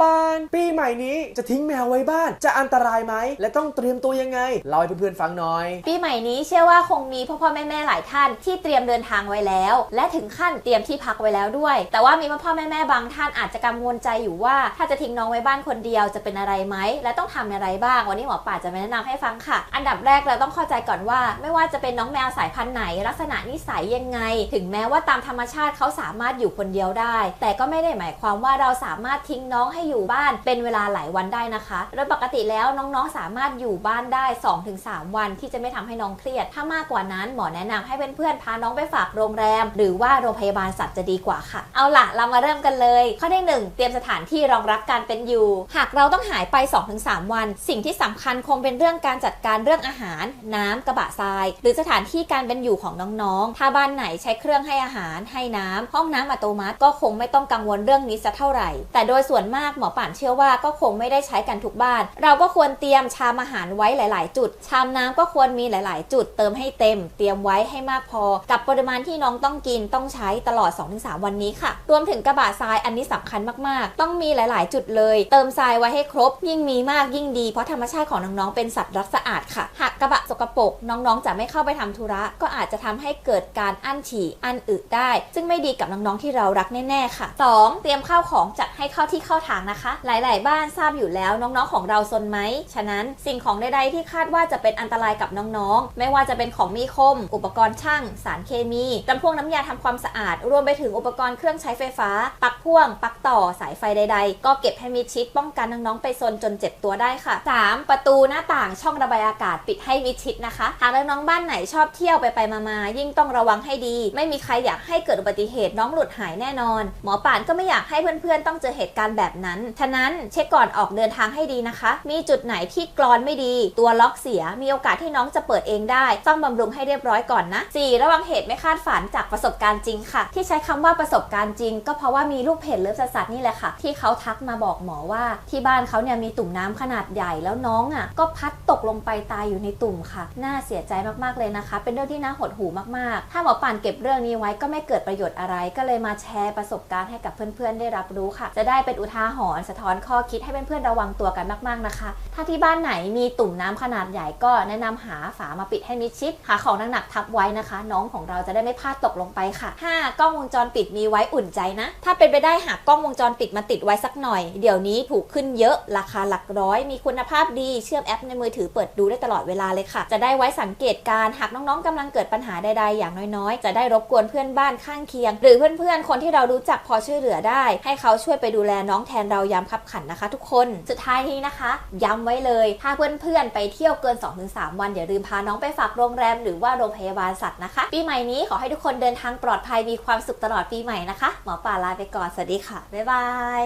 ปาน ปีใหม่นี้จะทิ้งแมวไว้บ้าน จะอันตรายไหม และต้องเตรียมตัวยังไง เล่าให้เพื่อนๆฟังหน่อย ปีใหม่นี้เชื่อว่าคงมีพ่อพ่อแม่แม่หลายท่านที่เตรียมเดินทางไว้แล้ว และถึงขั้นเตรียมที่พักไว้แล้วด้วย แต่ว่ามีพ่อพ่อแม่แม่บางท่านอาจจะกังวลใจอยู่ว่า ถ้าจะทิ้งน้องไว้บ้านคนเดียวจะเป็นอะไรไหมและต้องทำอะไรบ้าง วันนี้หมอป่าจะมาแนะนำให้ฟังค่ะ อันดับแรกเราต้องเข้าใจก่อนว่า ไม่ว่าจะเป็นน้องแมวสายพันธุ์ไหน ลักษณะนิสัยยังไง ถึงแม้ว่าตามธรรมชาติเขาสามารถอยู่คนเดียวได้ แต่ก็ไม่ได้หมายความว่าเราสามารถทิ้งน้องให้อยู่บ้านเป็นเวลาหลายวันได้นะคะ โดยปกติแล้วน้องๆสามารถอยู่บ้านได้ 2-3 วันที่จะไม่ทำให้น้องเครียด ถ้ามากกว่านั้นหมอแนะนำให้เพื่อนๆพาน้องไปฝากโรงแรม หรือว่าโรงพยาบาลสัตว์จะดีกว่าค่ะ เอาล่ะ เรามาเริ่มกันเลย ข้อที่หนึ่งเตรียมสถานที่รองรับการเป็นอยู่ หากเราต้องหายไป 2-3 วัน สิ่งที่สำคัญคงเป็นเรื่องการจัดการเรื่องอาหาร น้ำกระบะทราย หรือสถานที่การเป็นอยู่ของน้องๆ ถ้าบ้านไหนใช้เครื่องให้อาหาร ให้น้ำห้องน้ำอัตโนมัติก็คงไม่ต้องกังวลเรื่องนี้สักเท่าไหร่ แต่โดยส่วนมากหมอป่านเชื่อว่าก็คงไม่ได้ใช้กันทุกบ้าน เราก็ควรเตรียมชามอาหารไว้หลาย ๆ จุด ชามน้ำก็ควรมีหลาย ๆ จุดเติมให้เต็ม เตรียมไว้ให้มากพอ กับปริมาณที่น้องต้องกินต้องใช้ตลอด 2-3 วันนี้ค่ะ รวมถึงกระบะทรายอันนี้สำคัญมาก ๆ ต้องมีหลาย ๆ จุดเลย เติมทรายไว้ให้ครบ ยิ่งมีมากยิ่งดี เพราะธรรมชาติของน้อง ๆ เป็นสัตว์รักสะอาดค่ะ หากกระบะสกปรกน้อง ๆ จะไม่เข้าไปทำธุระ ก็อาจจะทำให้เกิดการอั้นฉี่อั้นอึได้ ซึ่งไม่ดีกับน้อง ๆ ที่เรารักแน่ ๆ ค่ะ 2. เตรียมข้าวของจัดให้เข้าที่เข้าทางนะคะหลาย ๆ บ้านทราบอยู่แล้วน้อง ๆ ของเราซนไหม ฉะนั้นสิ่งของใด ๆ ที่คาดว่าจะเป็นอันตรายกับน้อง ๆ ไม่ว่าจะเป็นของมีคม อุปกรณ์ช่าง สารเคมีจำพวกน้ำยาทำความสะอาด รวมไปถึงอุปกรณ์เครื่องใช้ไฟฟ้า ปลั๊กพ่วง ปลั๊กต่อ สายไฟใด ๆ ก็เก็บให้มิดชิดป้องกันน้อง ๆ ไปซนจนเจ็บตัวได้ค่ะ 3. ประตูหน้าต่างช่องระบายอากาศปิดให้มิดชิดนะคะ หากน้องๆบ้านไหนชอบเที่ยวไปไปมาๆยิ่งต้องระวังให้ดี ไม่มีใครอยากให้เกิดอุบัติเหตุน้องหลุดหายแน่นอน หมอป่านก็ไม่อยากให้เพื่อนๆต้องเจอเหตุการณ์แบบนั้นฉะนั้นเช็คก่อนออกเดินทางให้ดีนะคะ มีจุดไหนที่กรอนไม่ดี ตัวล็อกเสีย มีโอกาสที่น้องจะเปิดเองได้ ต้องบำรุงให้เรียบร้อยก่อนนะ 4. ระวังเหตุไม่คาดฝันจากประสบการณ์จริงค่ะ ที่ใช้คำว่าประสบการณ์จริง ก็เพราะว่ามีลูกเพจเลิฟสัตว์นี่แหละค่ะ ที่เขาทักมาบอกหมอว่า ที่บ้านเขาเนี่ยมีตุ่มน้ำขนาดใหญ่แล้วน้องอะก็พัดตกลงไปตายอยู่ในตุ่มค่ะ น่าเสียใจมากๆเลยนะคะ เป็นเรื่องที่น่าหดหู่มากๆ ถ้าหมอป่านเก็บเรื่องนี้ไว้ก็ไม่เกิดประโยชน์อะไร ก็เลยมาแชร์ประสบการณ์ให้กับเพื่อนๆได้รับรู้ค่ะ จะได้เป็นอุทาหรณ์สะท้อนข้อคิดให้เพื่อนๆระวังตัวกันมากๆนะคะ ถ้าที่บ้านไหนมีตุ่มน้ำขนาดใหญ่ก็แนะนำหาฝามาปิดให้มิดชิด หาของหนักๆทับไว้นะคะ น้องของเราจะได้ไม่พลาดตกลงไปค่ะ 5. กล้องวงจรปิดมีไว้อุ่นใจนะ ถ้าเป็นไปได้หากกล้องวงจรปิดมาติดไว้สักหน่อย เดี๋ยวนี้ถูกขึ้นเยอะ ราคาหลักร้อย มีคุณภาพดี เชื่อมแอปในมือถือเปิดดูได้ตลอดเวลาเลยค่ะ จะได้ไว้สังเกตการหากน้องๆกำลังเกิดปัญหาใดๆอย่างน้อยๆ จะได้รบกวนเพื่อนบ้านข้างเคียง หรือเพื่อนๆคนที่เรารู้จักพอช่วยเหลือได้ ให้เขาช่วยไปดูแลน้องแทนเรายามคับขันนะคะ ทุกคนสุดท้ายนี้นะคะ ย้ำไว้เลยถ้าเพื่อนๆไปเที่ยวเกิน 2-3 วันอย่าลืมพาน้องไปฝากโรงแรมหรือว่าโรงพยาบาลสัตว์นะคะ ปีใหม่นี้ขอให้ทุกคนเดินทางปลอดภัยมีความสุขตลอดปีใหม่นะคะหมอป่าลาไปก่อนสวัสดีค่ะบ๊ายบาย